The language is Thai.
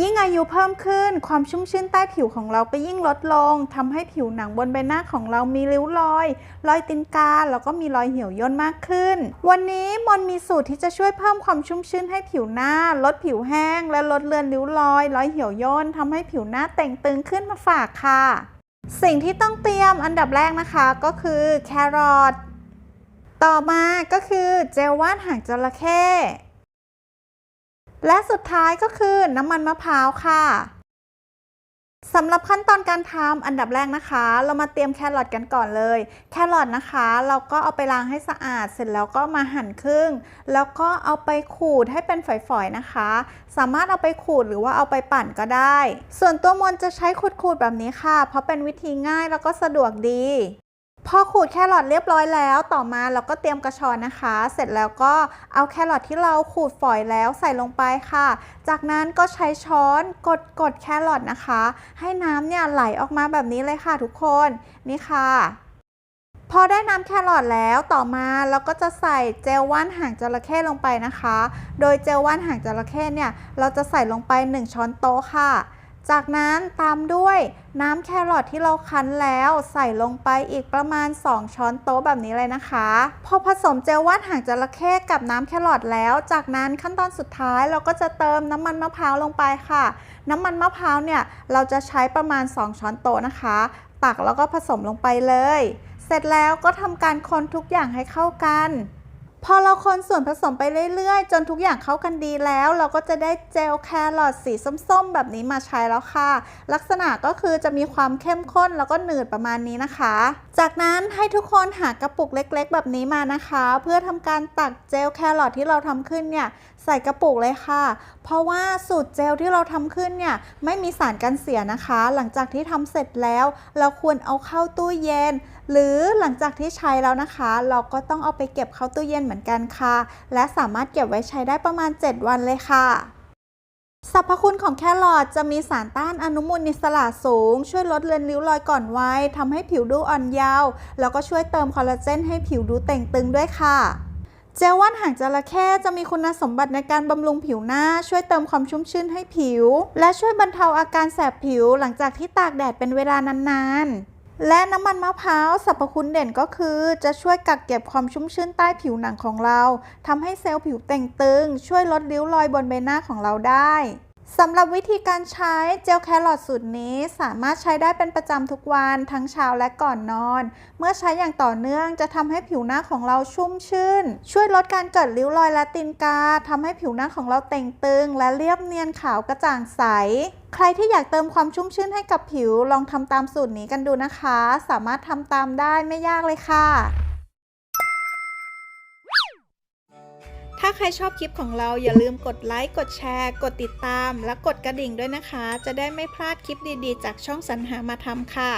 ยิ่งอายุเพิ่มขึ้นความชุ่มชื้นใต้ผิวของเราก็ยิ่งลดลงทำให้ผิวหนังบนใบหน้าของเรามีริ้วรอย รอยตีนกาแล้วก็มีรอยเหี่ยวย่นมากขึ้น วันนี้มนมีสูตรที่จะช่วยเพิ่มความชุ่มชื้นให้ผิวหน้า ลดผิวแห้ง และลดเลือนริ้วรอย รอยเหี่ยวย่นทำให้ผิวหน้าเต่งตึงขึ้นมาฝากค่ะ สิ่งที่ต้องเตรียมอันดับแรกนะคะก็คือแครอทต่อมาก็คือเจลว่านหางจระเข้ และสุดท้ายก็คือน้ำมันมะพร้าวค่ะสำหรับขั้นตอนการทำอันดับแรกนะคะ เรามาเตรียมแครอทกันก่อนเลย แครอทนะคะ เราก็เอาไปล้างให้สะอาด เสร็จแล้วก็มาหั่นครึ่ง แล้วก็เอาไปขูดให้เป็นฝอยๆนะคะ สามารถเอาไปขูดหรือว่าเอาไปปั่นก็ได้ ส่วนตัวมนจะใช้ขูดๆแบบนี้ค่ะ เพราะเป็นวิธีง่ายแล้วก็สะดวกดี พอขูดแครอทเรียบร้อยแล้วต่อมาเราก็เตรียมกระชอนนะคะ เสร็จแล้วก็เอาแครอทที่เราขูดฝอยแล้วใส่ลงไปค่ะ จากนั้นก็ใช้ช้อนกดกดแครอทนะคะ ให้น้ำเนี่ยไหลออกมาแบบนี้เลยค่ะทุกคนนี่ค่ะ พอได้น้ำแครอทแล้วต่อมาเราก็จะใส่เจลว่านหางจระเข้ลงไปนะคะ โดยเจลว่านหางจระเข้เนี่ยเราจะใส่ลงไป 1 ช้อนโต๊ะค่ะ จากนั้นตามด้วยน้ำแครอทที่เราคั้นแล้วใส่ลงไปอีกประมาณ 2 ช้อนโต๊ะแบบนี้เลยนะคะ พอผสมเจลว่านหางจระเข้กับน้ำแครอทแล้ว จากนั้นขั้นตอนสุดท้ายเราก็จะเติมน้ำมันมะพร้าวลงไปค่ะ น้ำมันมะพร้าวเนี่ยเราจะใช้ประมาณ 2 ช้อนโต๊ะนะคะ ตักแล้วก็ผสมลงไปเลย เสร็จแล้วก็ทำการคนทุกอย่างให้เข้ากัน พอเราคนส่วนผสมไปเรื่อยๆ จนทุกอย่างเข้ากันดีแล้ว เราก็จะได้เจลแครอทสีส้มๆ แบบนี้มาใช้แล้วค่ะ ลักษณะก็คือจะมีความเข้มข้นแล้วก็หนืดประมาณนี้นะคะ จากนั้นให้ทุกคนหากระปุกเล็กๆ แบบนี้มานะคะ เพื่อทำการตักเจลแครอทที่เราทำขึ้นเนี่ยใส่กระปุกเลยค่ะ เพราะว่าสูตรเจลที่เราทำขึ้นเนี่ยไม่มีสารกันเสียนะคะ หลังจากที่ทำเสร็จแล้ว เราควรเอาเข้าตู้เย็น หรือหลังจากที่ใช้แล้วนะคะ เราก็ต้องเอาไปเก็บเข้าตู้เย็นเหมือนกันค่ะ และสามารถเก็บไว้ใช้ได้ประมาณ 7 วันเลยค่ะสรรพคุณของแครอทจะมีสารต้านอนุมูลอิสระสูง ช่วยลดเลือนริ้วรอยก่อนวัยทำให้ผิวดูอ่อนเยาว์แล้วก็ช่วยเติมคอลลาเจนให้ผิวดูเต่งตึงด้วยค่ะ เจลว่านหางจระเข้จะมีคุณสมบัติในการบำรุงผิวหน้า ช่วยเติมความชุ่มชื่นให้ผิว และช่วยบรรเทาอาการแสบผิวหลังจากที่ตากแดดเป็นเวลานานๆ และน้ำมันมะพร้าวสรรพคุณเด่นก็คือ จะช่วยกักเก็บความชุ่มชื้นใต้ผิวหนังของเราทำให้เซลล์ผิวเต่งตึง ช่วยลดริ้วรอยบนใบหน้าของเราได้ สำหรับวิธีการใช้เจลแครอทสูตรนี้สามารถใช้ได้เป็นประจำทุกวันทั้งเช้าและก่อนนอน เมื่อใช้อย่างต่อเนื่องจะทำให้ผิวหน้าของเราชุ่มชื่น ช่วยลดการเกิดริ้วรอยและตีนกาทำให้ผิวหน้าของเราเต่งตึง และเรียบเนียนขาวกระจ่างใส ใครที่อยากเติมความชุ่มชื่นให้กับผิวลองทำตามสูตรนี้กันดูนะคะ สามารถทำตามได้ไม่ยากเลยค่ะ ถ้าใครชอบคลิปของเราอย่าลืมกดไลค์ กดแชร์ กดติดตาม และกดกระดิ่งด้วยนะคะ จะได้ไม่พลาดคลิปดีๆ จากช่องสรรหามาทำค่ะ